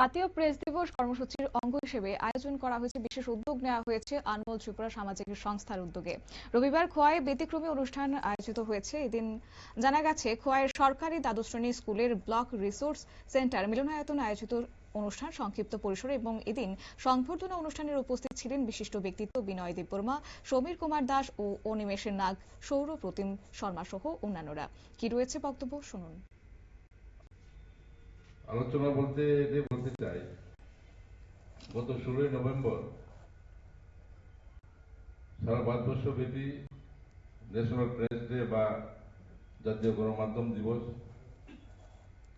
জাতীয় প্রেস দিবস কর্মসূচির অঙ্গ হিসেবে আয়োজন করা হয়েছে। বিশেষ উদ্যোগ নেওয়া হয়েছে আনমোল ত্রিপুরা সামাজিক সংস্থার উদ্যোগে। রবিবার খোয়াই ব্যতিক্রমী অনুষ্ঠান আয়োজিত হয়েছে। এদিন জানা গেছে, খোয়াইয়ের সরকারি দ্বাদশ শ্রেণি স্কুলের ব্লক রিসোর্স সেন্টার মিলনায়তন আয়োজিত অনুষ্ঠান সংক্ষিপ্ত পরিসরে এবং এদিন সংবর্ধনা অনুষ্ঠানের উপস্থিত ছিলেন বিশিষ্ট ব্যক্তিত্ব বিনয় দেববর্মা, সমীর কুমার দাস ও অনিমেষের নাগ সৌর প্রতিম শর্মা সহ অন্যান্যরা। কি রয়েছে বক্তব্য শুনুন। আলোচনা বলতে এটাই বলতে চাই, গত ষোলোই নভেম্বর সারা ভারতবর্ষ ব্যাপী ন্যাশনাল প্রেস ডে বা জাতীয় গণমাধ্যম দিবস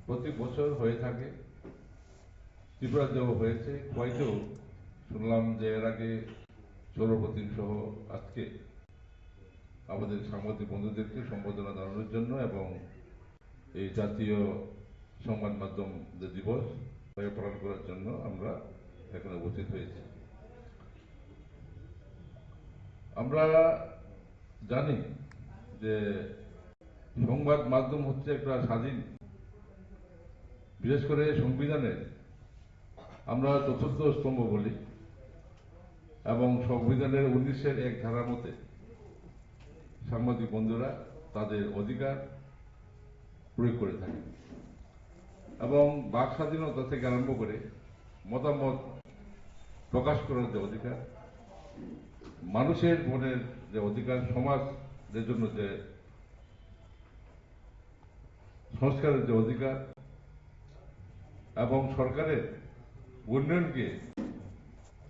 প্রতি বছর হয়ে থাকে। ত্রিপুরাতেও হয়েছে হয়তেও শুনলাম যে এর আগে সৌরপ্রতিম সহ আজকে আমাদের সাংবাদিক বন্ধুদেরকে সম্বোধনা জানানোর জন্য এবং এই জাতীয় সংবাদ মাধ্যম যে দিবস তাকে পালন করার জন্য আমরা এখানে উপস্থিত হয়েছি। আমরা জানি যে সংবাদ মাধ্যম হচ্ছে একটা স্বাধীন, বিশেষ করে সংবিধানের আমরা চতুর্থ স্তম্ভ বলি, এবং সংবিধানের উনিশের এক ধারা মতে সাংবাদিক বন্ধুরা তাদের অধিকার প্রয়োগ করে থাকে এবং বাক স্বাধীনতা থেকে আরম্ভ করে মতামত প্রকাশ করার যে অধিকার, মানুষের মনের যে অধিকার সমাজের জন্য যে সংস্কারের যে অধিকার এবং সরকারের উন্নয়নকে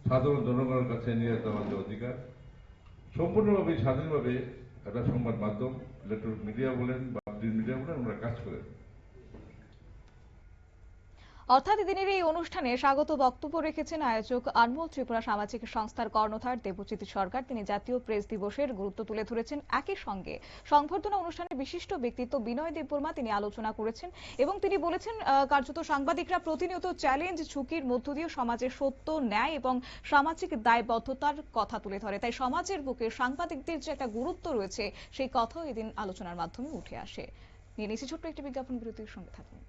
সাধারণ জনগণের কাছে নিয়ে যাওয়ার যে অধিকার সম্পূর্ণভাবে স্বাধীনভাবে একটা সংবাদ মাধ্যম ইলেকট্রনিক মিডিয়া বলেন বা প্রিন্ট মিডিয়া বলেন, আমরা কাজ করে অর্থাৎ দিনের এই অনুষ্ঠানে স্বাগত বক্তব্য রেখেছেন আয়োজক আনমোল ত্রিপুরা সামাজিক সংস্থার কর্ণধার দেবচিৎ সরকার। তিনি জাতীয় প্রেস দিবসের গুরুত্ব তুলে ধরেছেন একই সঙ্গে। সংবর্ধনা অনুষ্ঠানে বিশিষ্ট ব্যক্তিত্ব বিনয় দেববর্মা তিনি আলোচনা করেছেন এবং তিনি বলেছেন কার্যত সাংবাদিকরা প্রতিনিয়ত চ্যালেঞ্জ ঝুঁকির মধ্য দিয়ে সমাজের সত্য, ন্যায় এবং সামাজিক দায়বদ্ধতার কথা তুলে ধরে। তাই সমাজের বুকে সাংবাদিকদের যে একটা গুরুত্ব রয়েছে, সেই কথাও এদিন আলোচনার মাধ্যমে উঠে আসে। নিয়ে নিচ্ছি ছোট্ট একটি বিজ্ঞাপন বিরতির সঙ্গে থাকুন।